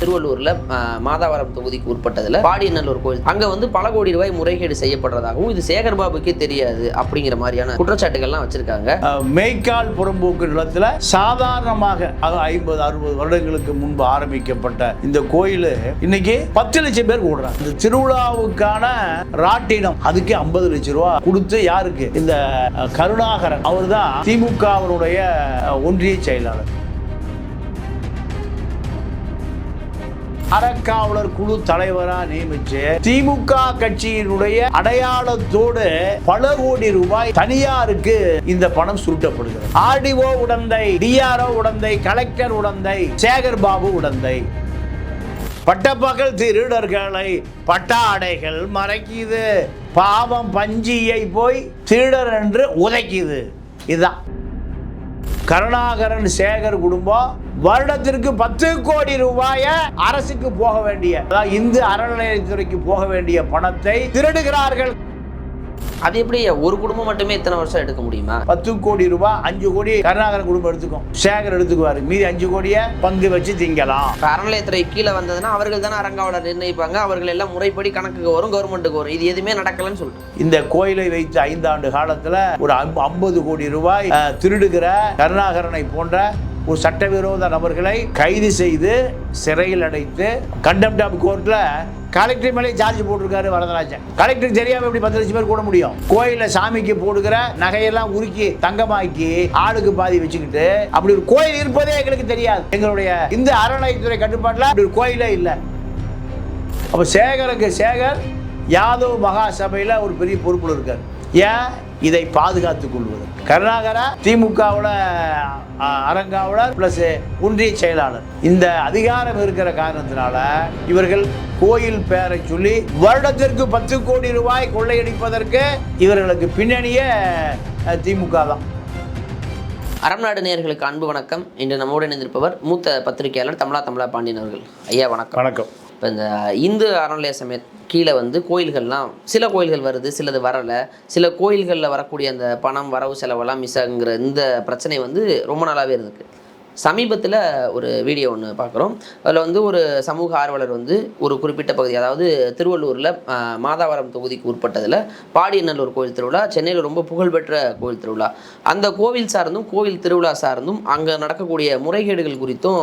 திருவள்ளூர்ல மாதாவரம் தொகுதிக்கு உட்பட்டதுல பாடியநல்லூர் கோயில். அங்க வந்து பல கோடி ரூபாய் முறைகேடு செய்யப்படுறதாகவும் இது சேகர் பாபுக்கே தெரியாது அப்படிங்கிற மாதிரியான குற்றச்சாட்டுகள்லாம் வச்சிருக்காங்க. மேய்க்கால் புறம்போக்கு நிலத்தில் சாதாரணமாக அது ஐம்பது அறுபது வருடங்களுக்கு முன்பு ஆரம்பிக்கப்பட்ட இந்த கோயில் இன்னைக்கு பத்து லட்சம் பேர் கூடுறாங்க. இந்த திருவிழாவுக்கான ராட்டினம் அதுக்கு ஐம்பது லட்சம் ரூபா கொடுத்து யாருக்கு? இந்த கருணாகரன். அவர் தான் திமுகவினுடைய ஒன்றிய செயலாளர். அறக்காவலர் குழு தலைவரா நியமிச்சு திமுக கட்சியினுடைய அடையாளத்தோடு பல கோடி ரூபாய் தனியாருக்கு இந்த பணம் சுருட்டப்படுகிறது. ஆர்டிஓ உடந்தை டிஆர்ஓ உடந்தை கலெக்டர் உடந்தை சேகர் பாபு உடந்தை. பட்டப்பகல் திருடர்களை பட்டாடைகள் மறைக்குது. பாவம் பஞ்சியை போய் திருடர் என்று உதைக்குது. இதுதான். கருணாகரன் சேகர் குடும்பம் வருடத்திற்கு பத்து கோடி ரூபாய அரசுக்கு போக வேண்டிய இந்து அறநிலையத்துறைக்கு போக வேண்டிய பணத்தை திருடுகிறார்கள். அது எப்படி ஒரு குடும்பம் மட்டுமே இத்தனை வருஷம் எடுக்க முடியுமா? பத்து கோடி ரூபாய் அஞ்சு கோடி கருணாகரன் குடும்பம் எடுத்துக்கும் சேகர் எடுத்துக்குவாரு. மீதி அஞ்சு கோடியை பங்கு வச்சு திங்கலாம். அறநிலையத்துறை கீழே வந்ததுன்னா அவர்கள் தானே அறங்காவலர் நிர்ணயிப்பாங்க. அவர்கள் எல்லாம் முறைப்படி கணக்குக்கு வரும் கவர்மெண்ட்டுக்கு வரும். இது எதுவுமே நடக்கலன்னு சொல்லிட்டு இந்த கோயிலை வைத்து ஐந்தாண்டு காலத்துல ஒரு ஐம்பது கோடி ரூபாய் திருடுகிற கருணாகரனை போன்ற ஒரு சட்டவிரோத நபர்களை கைது செய்து சிறையில் அடைத்து கண்டம் டாப் கோர்ட்ல கலெக்டர் மேலே சார்ஜ் போட்டிருக்காரு வரதராஜன். கலெக்டர் தெரியாம எப்படி பத்து லட்சம் பேர் கூட முடியும்? கோயில சாமிக்கு போடுகிற நகையெல்லாம் உருக்கி தங்கமாக்கி ஆளுக்கு பாதி வச்சுக்கிட்டு அப்படி ஒரு கோயில் இருப்பதே எங்களுக்கு தெரியாது. எங்களுடைய இந்த அறநிலையத்துறை கட்டுப்பாட்டில் அப்படி ஒரு கோயிலே இல்லை. அப்போ சேகருக்கு சேகர் யாதவ் மகா சபையில் ஒரு பெரிய பொறுப்பில் இருக்கார். ஏன்? இதை பாதுகாத்துக் கொள்வது. கருணாகரா திமுகவோட அரங்காவலர் பிளஸ் ஒன்றிய செயலாளர். இந்த அதிகாரம் இருக்கிற காரணத்தினால இவர்கள் கோயில் பெயரை சொல்லி வருடத்திற்கு பத்து கோடி ரூபாய் கொள்ளையடிப்பதற்கு இவர்களுக்கு பின்னணியே திமுக தான். அறம்நாடு நேயர்களுக்கு அன்பு வணக்கம். இன்று நம்மோடு இணைந்திருப்பவர் மூத்த பத்திரிகையாளர் தமிழா தமிழா பாண்டியன் அவர்கள். ஐயா வணக்கம். வணக்கம். இப்போ இந்த இந்து அறநிலைய சமய கீழே வந்து கோயில்கள்லாம் சில கோயில்கள் வருது சிலது வரலை. சில கோயில்களில் வரக்கூடிய அந்த பணம் வரவு செலவெல்லாம் மிஸ்ஸாங்கிற இந்த பிரச்சனை வந்து ரொம்ப நாளாகவே இருக்கு. சமீபத்தில் ஒரு வீடியோ ஒன்று பார்க்குறோம் அதில் வந்து ஒரு சமூக ஆர்வலர் வந்து ஒரு குறிப்பிட்ட பகுதி அதாவது திருவள்ளூரில் மாதாவரம் தொகுதிக்கு உட்பட்டதில் பாடியநல்லூர் கோயில் திருவிழா சென்னையில் ரொம்ப புகழ்பெற்ற கோயில் திருவிழா. அந்த கோவில் சார்ந்தும் கோவில் திருவிழா சார்ந்தும் அங்கே நடக்கக்கூடிய முறைகேடுகள் குறித்தும்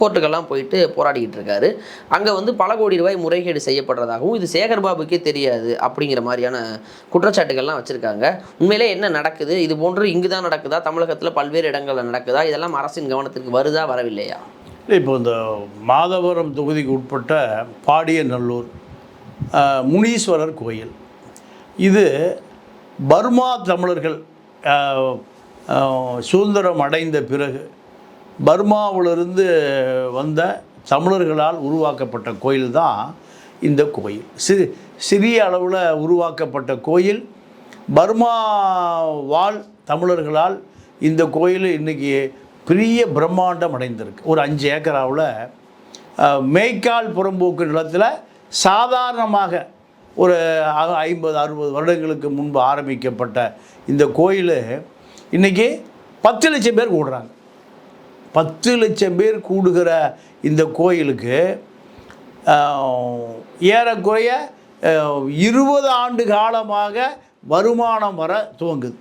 கோர்ட்டுக்கெல்லாம் போயிட்டு போராடிக்கிட்டு இருக்காரு. அங்கே வந்து பல கோடி ரூபாய் முறைகேடு செய்யப்படுறதாகவும் இது சேகர் பாபுக்கே தெரியாது அப்படிங்கிற மாதிரியான குற்றச்சாட்டுகள்லாம் வச்சுருக்காங்க. உண்மையிலே என்ன நடக்குது? இது போன்று இங்கு தான் நடக்குதா? தமிழகத்தில் பல்வேறு இடங்களில் நடக்குதா? இதெல்லாம் அரசின் கவனத்திற்கு வருதா? வரவில்லையா? இப்போ இந்த மாதவரம் தொகுதிக்கு உட்பட்ட பாடியநல்லூர் நல்லூர் முனீஸ்வரர் கோயில். இது பர்மா தமிழர்கள் சுதந்திரம் அடைந்த பிறகு பர்மாவிலிருந்து வந்த தமிழர்களால் உருவாக்கப்பட்ட கோயில் தான் இந்த கோயில். சிறு சிறிய அளவில் உருவாக்கப்பட்ட கோயில். பர்மா வாழ் தமிழர்களால் இந்த கோயில் இன்றைக்கி பெரிய பிரம்மாண்டம் அடைந்திருக்கு. ஒரு அஞ்சு ஏக்கராவில் மேய்க்கால் புறம்போக்கு நிலத்தில் சாதாரணமாக ஒரு ஐம்பது அறுபது வருடங்களுக்கு முன்பு ஆரம்பிக்கப்பட்ட இந்த கோயில் இன்றைக்கி பத்து லட்சம் பேர் கூடுறாங்க பத்து லட்சம் பேர் கூடுகிற இந்த கோயிலுக்கு ஏறக்குறைய இருபது ஆண்டு காலமாக வருமானம் வர துவங்குது.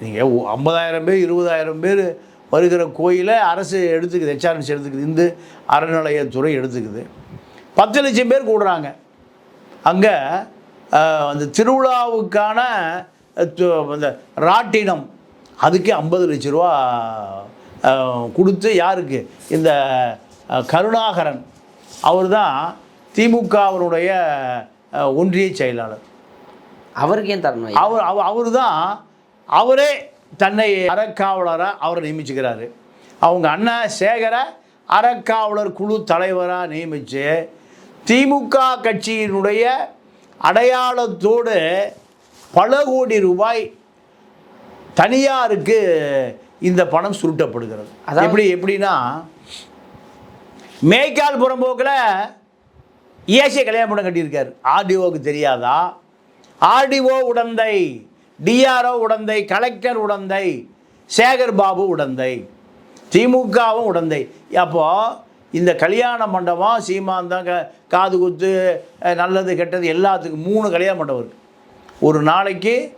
நீங்கள் ஐம்பதாயிரம் பேர் இருபதாயிரம் பேர் வருகிற கோயிலை அரசு எடுத்துக்குது ஹெச்ஆர்என்சி எடுத்துக்குது இந்து அறநிலையத்துறை எடுத்துக்குது. பத்து லட்சம் பேர் கூடுறாங்க. அங்கே அந்த திருவிழாவுக்கான து- அந்த ராட்டினம் அதுக்கே ஐம்பது லட்ச ரூபா கொடுத்து யாருக்கு? இந்த கருணாகரன். அவர் தான் திமுகவினுடைய அஹ், ஒன்றிய செயலாளர். அவருக்கு ஏன் தரணும்? அவர் அவர் அவர் தான் அவரே தன்னை அறக்காவலராக அவரை நியமிச்சுக்கிறாரு. அவங்க அண்ணன் சேகரை அறக்காவலர் குழு தலைவராக நியமித்து திமுக கட்சியினுடைய அடையாளத்தோடு பல கோடி ரூபாய் தனியாருக்கு இந்த பணம் சுருட்டப்படுகிறது. அதாவது- எப்படி எப்படின்னா மேய்க்கால் புறம்போக்கில் ஏசிய கல்யாணம் பண்ண கட்டியிருக்காரு. ஆர்டிஓக்கு தெரியாதா? ஆர்டிஓ உடந்தை டிஆர்ஓ உடந்தை கலெக்டர் உடந்தை சேகர் பாபு உடந்தை திமுகவும் உடந்தை. அப்போ இந்த கல்யாண மண்டபம் சீமாந்தம் க காது குத்து நல்லது கெட்டது எல்லாத்துக்கும் மூணு கல்யாண மண்டபம் இருக்குது ஒரு நாளைக்கு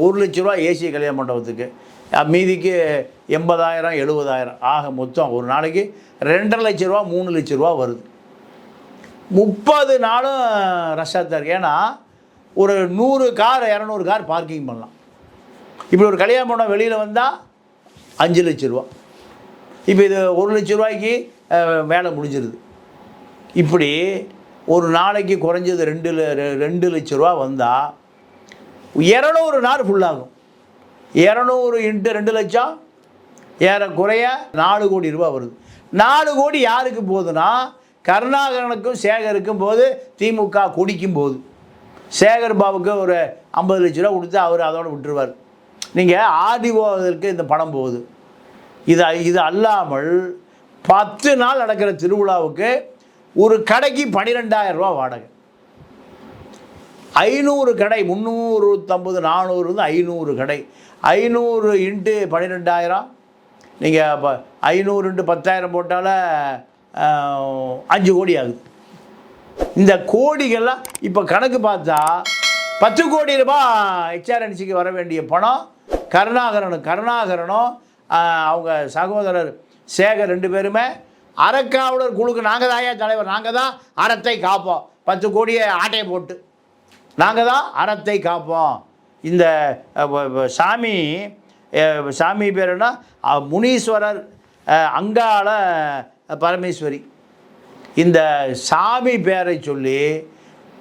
ஒரு லட்ச ரூபா ஏசி கல்யாண மண்டபத்துக்கு. மீதிக்கு எண்பதாயிரம் எழுபதாயிரம். ஆக மொத்தம் ஒரு நாளைக்கு ரெண்டரை லட்ச ரூபா மூணு லட்ச ரூபா வருது. முப்பது நாளும் ரஷ்ஷாக தான் இருக்கு. ஏன்னா ஒரு நூறு கார் இரநூறு கார் பார்க்கிங் பண்ணலாம். இப்படி ஒரு கல்யாணம் பண்ண வெளியில் வந்தால் அஞ்சு லட்ச ரூபா. இப்போ இது ஒரு லட்ச ரூபாய்க்கு வேலை முடிஞ்சிருது. இப்படி ஒரு நாளைக்கு குறைஞ்சது ரெண்டு ரெண்டு லட்ச ரூபா வந்தால் இரநூறு நாள் ஃபுல்லாகும் இரநூறு இன்ட்டு ரெண்டு லட்சம். ஏறக்குறைய நாலு கோடி ரூபா வருது. நாலு கோடி யாருக்கு போகுதுன்னா கருணாகரனுக்கும் சேகருக்கும் போது திமுக குடிக்கும் போது. சேகர் பாபுக்கு ஒரு ஐம்பது லட்ச ரூபா கொடுத்து அவர் அதோடு விட்டுருவார். நீங்கள் ஆர்டிஓவிற்கு இந்த பணம் போகுது. இது இது அல்லாமல் பத்து நாள் நடக்கிற திருவிழாவுக்கு ஒரு கடைக்கு பன்னிரெண்டாயிரம் ரூபா வாடகை. ஐநூறு கடை முந்நூறுத்தம்பது நானூறு நானூறுலேருந்து ஐநூறு கடை. ஐநூறு இன்ட்டு பன்னிரெண்டாயிரம். நீங்கள் இப்போ ஐநூறு இன்ட்டு பத்தாயிரம் போட்டால அஞ்சு கோடி ஆகுது. இந்த கோடிகள்லாம் இப்போ கணக்கு பார்த்தா பத்து கோடி ரூபாய் ஹெச்ஆர்என்சிக்கு வர வேண்டிய பணம் கருணாகரனும் கருணாகரனும் அவங்க சகோதரர் சேகர் ரெண்டு பேருமே அறக்காவலர் குழுக்கு நாங்கள் தாயா தலைவர் நாங்கள் தான் அறத்தை காப்போம். பத்து கோடியை ஆட்டையை போட்டு. நாங்கள் தான் அறத்தை காப்போம். இந்த சாமி சாமி பேர் என்ன முனீஸ்வரர் அங்காள பரமேஸ்வரி இந்த சாமி பேரை சொல்லி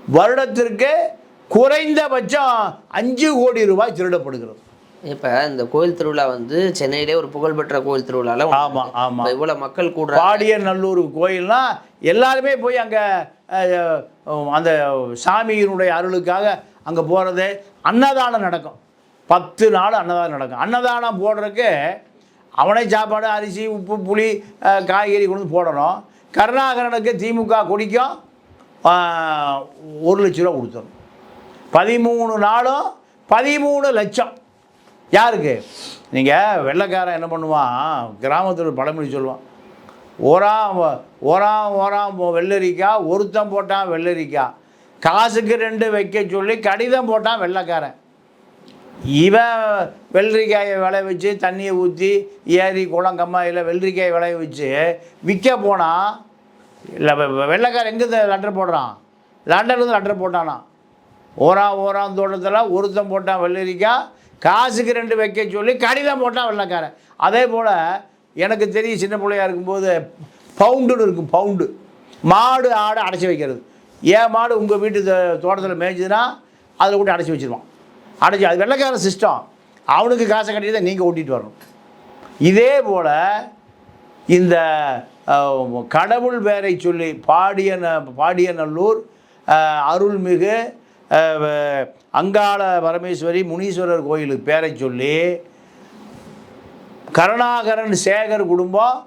வருடத்திற்கு குறைந்தபட்சம் அஞ்சு கோடி ரூபாய் திருடப்படுகிறது இப்போ இந்த கோயில் திருவிழா வந்து சென்னையிலே ஒரு புகழ்பெற்ற கோயில் திருவிழால ஒண்ணு ஆமா, இருக்கு. ஆமா. இப்ப இவ்வளவு மக்கள் கூடுற பாடியர் நல்லூர் கோயில்னா எல்லாருமே போய் அங்கே அந்த சாமியினுடைய அருளுக்காக அங்கே போகிறது அன்னதானம் நடக்கும். பத்து நாள் அன்னதானம் நடக்கும். அன்னதானம் போடுறதுக்கு அவனே சாப்பாடு அரிசி உப்பு புளி காய்கறி கொண்டு போடணும். கருணாகரனுக்கு திமுக கொடிக்கும் ஒரு லட்ச ரூபா கொடுத்துரும் பதிமூணு நாளும் பதிமூணு லட்சம். யாருக்கு? நீங்கள் வெள்ளைக்காரன் என்ன பண்ணுவான்? கிராமத்தில் பழமொழி சொல்லுவான். ஓராம் ஓராம் ஓராம் வெள்ளரிக்காய் ஒருத்தன் போட்டான் வெள்ளரிக்காய். காசுக்கு ரெண்டு வைக்க சொல்லி கடிதம் போட்டான் வெள்ளைக்காரன். இவன் வெள்ளரிக்காயை விளைய வச்சு தண்ணியை ஊற்றி ஏரி குளம் கம்மாயில் வெள்ளரிக்காயை விளைய வச்சு விற்க போனால் இல்லை வெள்ளைக்காரன் எங்கே லெட்டர் போடுறான்? லண்டன்லேருந்து லெட்டர் போட்டானா? ஓரா ஓராம் தோட்டத்தில் ஒருத்தன் போட்டான் வெள்ளரிக்காய். காசுக்கு ரெண்டு வைக்க சொல்லி கடிதம் போட்டான் வெள்ளைக்காரன். அதே போல் எனக்கு தெரியும் சின்ன பிள்ளையா இருக்கும்போது பவுண்டுன்னு இருக்கும் பவுண்டு மாடு ஆடு அடைச்சி வைக்கிறது. ஏன் மாடு உங்கள் வீட்டு தோ- தோட்டத்தில் மேய்ஞ்சதுன்னா அதில் கொண்டு அடைச்சி வச்சிருவான். அடைச்சி அது வெள்ளைக்கார சிஸ்டம் அவனுக்கு காசை கட்டி தான் நீங்கள் ஓட்டிகிட்டு வரணும். இதே போல் இந்த கடவுள் பேரை சொல்லி பாடியன பாடியநல்லூர் நல்லூர் அருள்மிகு அங்காள பரமேஸ்வரி முனீஸ்வரர் கோயிலுக்கு பேரை சொல்லி கருணாகரன் சேகர் குடும்பம்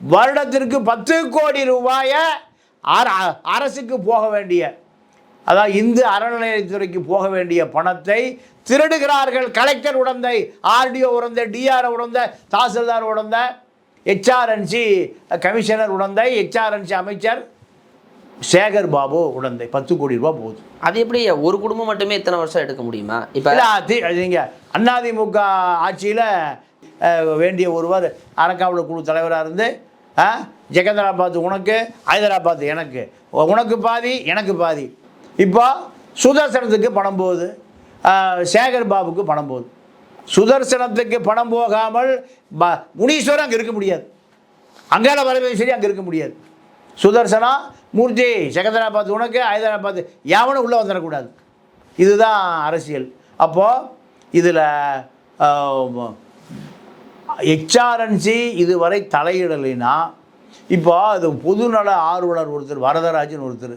வருடத்திற்கு பத்து கோடி ரூபாயை அரசுக்கு போக வேண்டிய அதாவது இந்து அறநிலையத்துறைக்கு போக வேண்டிய பணத்தை திருடுகிறார்கள். கலெக்டர் உடந்தை ஆர்டிஓ உடந்தை டிஆர் உடந்தை தாசில்தார் உடந்தை ஹெச்ஆர்என்சி கமிஷனர் உடந்தை ஹெச்ஆர்என்சி அமைச்சர் சேகர் பாபு உடந்தை. பத்து கோடி ரூபாய் போகுது. அது எப்படி ஒரு குடும்பம் மட்டுமே இத்தனை வருஷம் எடுக்க முடியுமா? இப்போ நீங்கள் அதிமுக ஆட்சியில் வேண்டிய ஒருவர் அறக்காவலர் குழு தலைவராக இருந்து ஜெகதராபாத் உனக்கு ஹைதராபாத் எனக்கு. உனக்கு பாதி எனக்கு பாதி. இப்போ சுதர்சனத்துக்கு பணம் போகுது. சேகர் பாபுக்கு பணம் போகுது. சுதர்சனத்துக்கு பணம் போகாமல் ப முனீஸ்வரன் அங்கே இருக்க முடியாது. அங்கால பரமேஸ்வரி அங்கே இருக்க முடியாது. சுதர்சனா மூர்த்தி செகந்தராபாத் உனக்கு ஹைதராபாத் யாவனும் உள்ளே வந்துடக்கூடாது. இதுதான் அரசியல். அப்போது இதில் ஹெச்ஆர்என்சி இதுவரை தலையிடலைன்னா இப்போ அது பொதுநல ஆர்வலர் ஒருத்தர் வரதராஜன் ஒருத்தர்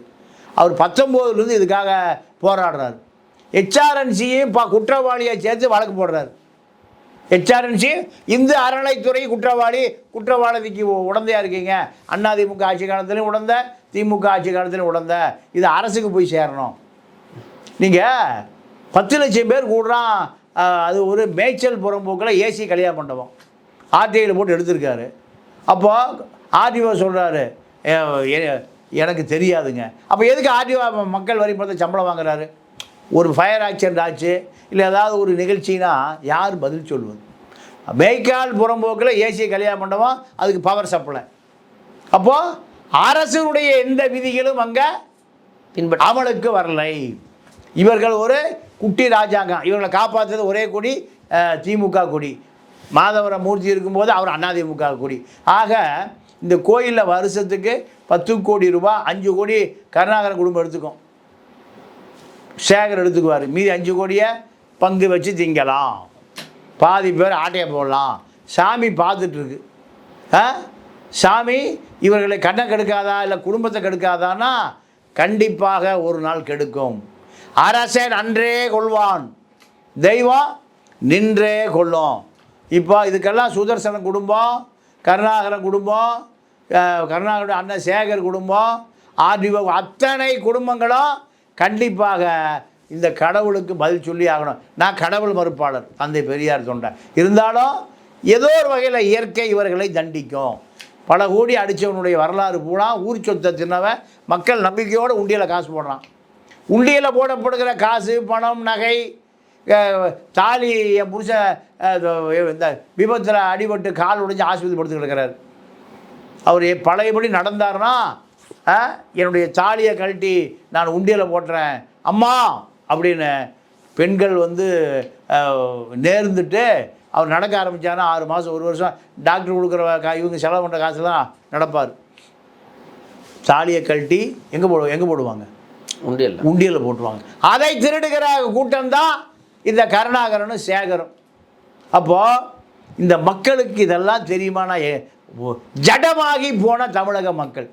அவர் பத்தொம்போதுலேருந்து இதுக்காக போராடுறாரு. ஹெச்ஆர்என்சியும் இப்போ குற்றவாளியை சேர்த்து வழக்கு போடுறாரு. ஹெச்ஆர்என்சி இந்து அறநிலைத்துறை குற்றவாளி குற்றவாளிக்கு உடந்தையாக இருக்கீங்க. அதிமுக ஆட்சி காலத்திலையும் உடந்த திமுக ஆட்சி காலத்திலையும் உடந்த. இது அரசுக்கு போய் சேரணும். நீங்கள் பத்து லட்சம் பேர் கூடுறான் அது ஒரு மேய்ச்சல் புறம்போக்கில் ஏசி கல்யாண மண்டபம். ஆர்டிஐயில் போட்டு எடுத்திருக்காரு. அப்போ ஆர்டிஓ சொல்கிறாரு எனக்கு தெரியாதுங்க. அப்போ எதுக்கு ஆர்டிஓ மக்கள் வரி பணத்தை சம்பளம் வாங்குறாரு? ஒரு ஃபயர் ஆக்சிடென்ட் ஆச்சு இல்லை ஏதாவது ஒரு நிகழ்ச்சினா யார் பதில் சொல்வது? மேய்க்கால் புறம்போக்கில் ஏசிய கல்யாண மண்டபம் அதுக்கு பவர் சப்ளை அப்போது அரசினுடைய எந்த விதிகளும் அங்கே பின்பற்ற அமலுக்கு வரலை. இவர்கள் ஒரு குட்டி ராஜாங்கம். இவர்களை காப்பாற்றுறது ஒரே கொடி திமுக கொடி. மாதவரம் மூர்த்தி இருக்கும்போது அவர் அதிமுக கூடி. ஆக இந்த கோயிலில் வருஷத்துக்கு பத்து கோடி ரூபாய் அஞ்சு கோடி கருணாகரன் குடும்பம் எடுத்துக்கும். சேகர் எடுத்துக்குவார். மீதி அஞ்சு கோடியை பங்கு வச்சு திங்கலாம். பாதி பேர் ஆட்டையை போடலாம். சாமி பார்த்துட்ருக்கு ஆ? சாமி இவர்களை கண்ணை கெடுக்காதா இல்லை குடும்பத்தை கெடுக்காதான்னா கண்டிப்பாக ஒரு நாள் கெடுக்கும். அரசன் அன்றே கொள்வான். தெய்வம் நின்றே கொள்ளும். இப்போ இதுக்கெல்லாம் சுதர்சன குடும்பம் கருணாகரன் குடும்பம் கருணாகரன் அண்ணன் சேகர் குடும்பம் ஆர்டிஓ அத்தனை குடும்பங்களும் கண்டிப்பாக இந்த கடவுளுக்கு பதில் சொல்லி ஆகணும். நான் கடவுள் மறுப்பாளர் தந்தை பெரியார் தொண்டை இருந்தாலும் ஏதோ ஒரு வகையில் இயற்கை இவர்களை தண்டிக்கும். பல கோடி அடித்தவனுடைய வரலாறு பூரா ஊர் சொத்தை தின்னவன் மக்கள் நம்பிக்கையோடு உண்டியில் காசு போடுறான். உண்டியில் போடப்படுகிற காசு பணம் நகை தாலி என் புருஷன் இந்த விபத்தில் அடிபட்டு கால் உடைஞ்சு ஆஸ்பத்திரி படுத்து கிடக்கிறார் அவர் பழையபடி நடந்தாருன்னா ஆ, என்னுடைய தாலியை கழட்டி நான் உண்டியலில் போட்டுறேன். அம்மா அப்படின்னு பெண்கள் வந்து நேர்ந்துட்டு அவர் நடக்க ஆரம்பித்தாருன்னா ஆறு மாதம் ஒரு வருஷம் டாக்டர் கொடுக்குற கா இவங்க செலவு பண்ணுற காசுலாம் நடப்பார். தாலியை கழட்டி எங்கே போடு எங்கே போடுவாங்க? உண்டு இல்லை உண்டியலில் போட்டுருவாங்க. அதை திருடுகிற கூட்டம் தான் இந்த கருணாகரனும் சேகரும். அப்போது இந்த மக்களுக்கு இதெல்லாம் தெரியுமானா ஏ- ஜடமாகி போன தமிழக மக்கள்.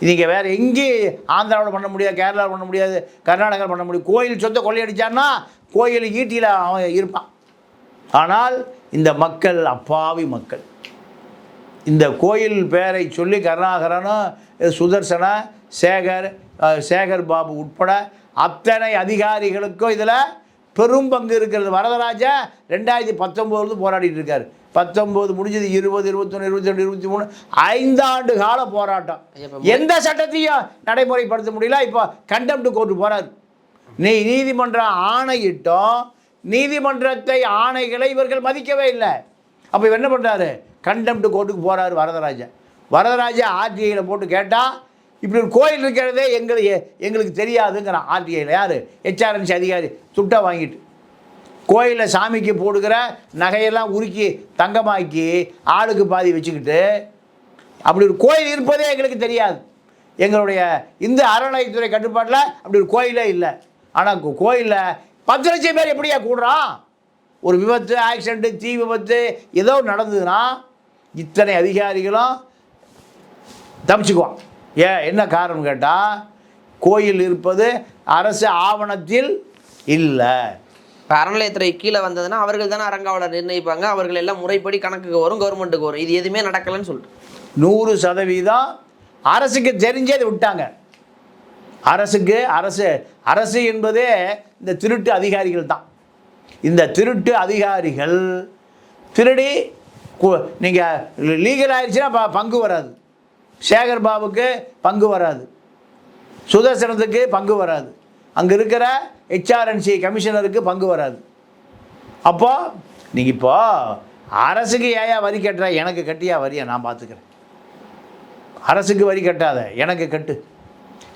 நீங்கள் வேறு எங்கேயும் ஆந்திராவில் பண்ண முடியாது கேரளாவில் பண்ண முடியாது கர்நாடகாவில் பண்ண முடியும் கோயில் சொத்தை கொள்ளையடிச்சான்னா கோயில் ஈட்டியில் அவன் இருப்பான். ஆனால் இந்த மக்கள் அப்பாவி மக்கள். இந்த கோயில் பெயரை சொல்லி கருணாகரனும் சுதர்சன சேகர் சேகர் பாபு உட்பட அத்தனை அதிகாரிகளுக்கும் இதில் பெரும் பங்கு இருக்கிறது. வரதராஜா ரெண்டாயிரத்தி பத்தொம்போதுலேருந்து போராடிட்டு இருக்காரு பத்தொம்போது முடிஞ்சது இருபது இருபத்தொன்று இருபத்தி ரெண்டு இருபத்தி மூணு ஐந்தாண்டு கால போராட்டம். எந்த சட்டத்தையும் நடைமுறைப்படுத்த முடியல. இப்போ கண்டெம்ட் கோர்ட்டு போறாரு. நீ நீதிமன்றம் ஆணையிட்டோம். நீதிமன்றத்தை ஆணைகளை இவர்கள் மதிக்கவே இல்லை. அப்போ இவர் என்ன பண்ணுறாரு கண்டெம்ட் கோர்ட்டுக்கு போறாரு வரதராஜா. வரதராஜா ஆர்டிஐயில் போட்டு கேட்டால் இப்படி ஒரு கோயில் இருக்கிறதே எங்களுக்கு எங்களுக்கு தெரியாதுங்கிறான் ஆர்டிஐயில் யார்? ஹெச்ஆர்என்சி அதிகாரி துட்டை வாங்கிட்டு. கோயிலில் சாமிக்கு போடுகிற நகையெல்லாம் உருக்கி தங்கமாக்கி ஆளுக்கு பாதி வச்சுக்கிட்டு அப்படி ஒரு கோயில் இருப்பதே எங்களுக்கு தெரியாது. எங்களுடைய இந்து அறநிலையத்துறை கட்டுப்பாட்டில் அப்படி ஒரு கோயிலே இல்லை. ஆனால் கோயிலில் பத்து லட்சம் பேர் எப்படியா கூடுறான் ஒரு விபத்து ஆக்சிடென்ட்டு தீ விபத்து ஏதோ நடந்ததுன்னா இத்தனை அதிகாரிகளும் தப்பிச்சுக்குவான் ஏன் என்ன காரணம் கேட்டால் கோயில் இருப்பது அரசு ஆவணத்தில் இல்லை. இப்போ அறநிலையத்துறை கீழே வந்ததுன்னா அவர்கள் தானே அறங்காவலர் நிர்ணயிப்பாங்க. அவர்கள் எல்லாம் முறைப்படி கணக்குக்கு வரும் கவர்மெண்ட்டுக்கு வரும். இது எதுவுமே நடக்கலைன்னு சொல்லிட்டு. நூறு சதவீதம் அரசுக்கு தெரிஞ்சே அதை விட்டாங்க. அரசுக்கு அரசு அரசு என்பதே இந்த திருட்டு அதிகாரிகள் தான். இந்த திருட்டு அதிகாரிகள் திருடி நீங்கள் லீகல் ஆயிடுச்சுன்னா பங்கு வராது. சேகர் பாபுக்கு பங்கு வராது. சுதர்சனத்துக்கு பங்கு வராது. அங்கே இருக்கிற ஹெச்ஆர்என்சி கமிஷனருக்கு பங்கு வராது. அப்போ நீங்கள் இப்போ அரசுக்கு ஏயா வரி கட்டுற? எனக்கு கட்டியா வரியா? நான் பார்த்துக்கிறேன் அரசுக்கு வரி கட்டாத எனக்கு கட்டு.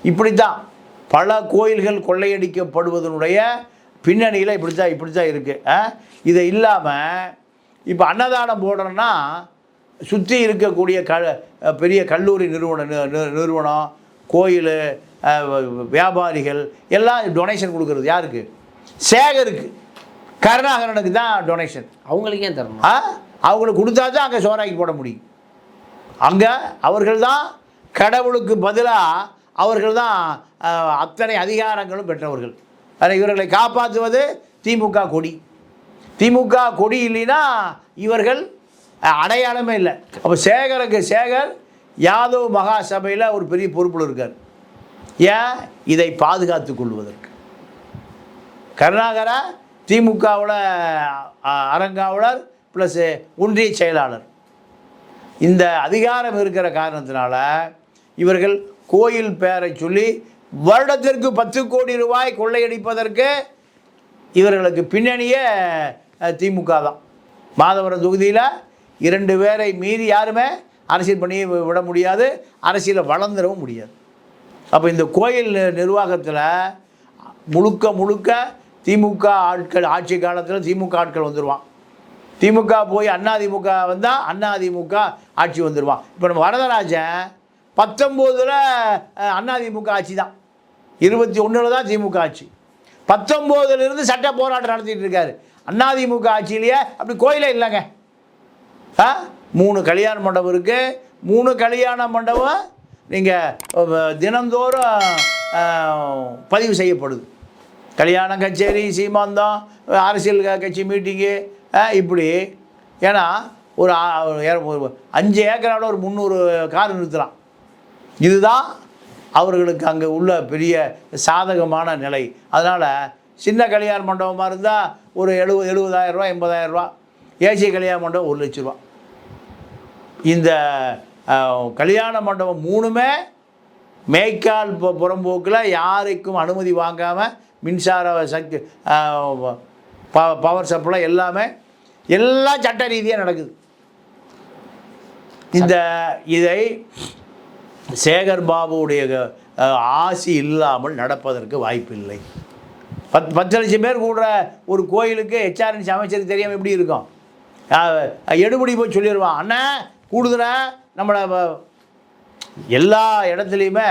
இப்படித்தான் பல கோயில்கள் கொள்ளையடிக்கப்படுவதனுடைய பின்னணியில் இப்படி தான் இப்படி தான் இருக்குது இதை இல்லாமல் இப்போ அன்னதானம் போடுறோன்னா சுற்றி இருக்கக்கூடிய க பெரிய கல்லூரி நிறுவனம் நி- நி- நிறுவனம் கோயில் வியாபாரிகள் எல்லாம் டொனேஷன் கொடுக்குறது யாருக்கு? சேகருக்கு. கருணாகரனுக்கு தான் டொனேஷன் அவங்களுக்கே தரணும்? ஆ? அவங்களுக்கு கொடுத்தா தான் அங்கே சோறாக்கி போட முடியும். அங்கே அவர்கள் தான் கடவுளுக்கு பதிலாக அவர்கள் தான் அத்தனை அதிகாரங்களும் பெற்றவர்கள். ஆனால் இவர்களை காப்பாற்றுவது திமுக கொடி. திமுக கொடி இல்லைன்னா இவர்கள் அடையாளமே இல்லை. அப்போ சேகருக்கு சேகர் யாதவ் மகா சபையில் ஒரு பெரிய பொறுப்பில் இருக்கார். ஏன்? இதை பாதுகாத்து கொள்வதற்கு. கருணாகரா திமுகவில் அரங்காவலர் ப்ளஸ் ஒன்றிய செயலாளர். இந்த அதிகாரம் இருக்கிற காரணத்தினால இவர்கள் கோயில் பேரை சொல்லி வருடத்திற்கு பத்து கோடி ரூபாய் கொள்ளையடிப்பதற்கு இவர்களுக்கு பின்னணியே திமுக தான். மாதவரம் தொகுதியில் இரண்டு பேரை மீறி யாருமே அரசியல் பண்ணி விட முடியாது. அரசியலில் வளர்ந்துடவும் முடியாது. அப்போ இந்த கோயில் நிர்வாகத்தில் முழுக்க முழுக்க திமுக ஆட்கள் ஆட்சி காலத்தில் திமுக ஆட்கள் வந்துடுவான் திமுக போய் அதிமுக வந்தால் அண்ணா அதிமுக ஆட்சி வந்துடுவான் இப்போ நம்ம வரதராஜன் பத்தொம்போதில் அதிமுக ஆட்சி தான். இருபத்தி ஒன்றில் தான் திமுக ஆட்சி. பத்தொம்போதுலேருந்து சட்ட போராட்டம் நடத்திட்டு இருக்காரு. அதிமுக ஆட்சியிலேயே அப்படி கோயிலே இல்லைங்க. ஆ? மூணு கல்யாண மண்டபம் இருக்குது மூணு கல்யாண மண்டபம் நீங்கள் தினந்தோறும் பதிவு செய்யப்படுது. கல்யாணம் கச்சேரி சீமாந்தம் அரசியல் கட்சி மீட்டிங்கு இப்படி. ஏன்னா ஒரு ஒரு அஞ்சு ஏக்கரோட ஒரு முந்நூறு கார் நிறுத்தலாம். இதுதான் அவர்களுக்கு அங்கே உள்ள பெரிய சாதகமான நிலை. அதனால் சின்ன கல்யாண மண்டபமாக இருந்தால் ஒரு எழுபது எழுபதாயிரரூவா எண்பதாயிரரூவா ஏசி கல்யாண மண்டபம் ஒரு லட்ச ரூபா இந்த கல்யாண மண்டபம் மூணுமே மேய்க்கால் புறம்போக்கில் யாருக்கும் அனுமதி வாங்காமல் மின்சார சக்தி ப- பவர் சப்ளை எல்லாமே எல்லாம் சட்ட ரீதியாக நடக்குது. இந்த இதை சேகர் பாபுவுடைய ஆசி இல்லாமல் நடப்பதற்கு வாய்ப்பில்லை. பத் பத்து லட்சம் பேர் கூடுற ஒரு கோயிலுக்கு ஹெச்ஆர்என்சி அமைச்சருக்கு தெரியாமல் எப்படி இருக்கும்? எடுபடி போய் சொல்லிடுவான் அண்ணா கூடுதலாக நம்மளை எல்லா இடத்துலையுமே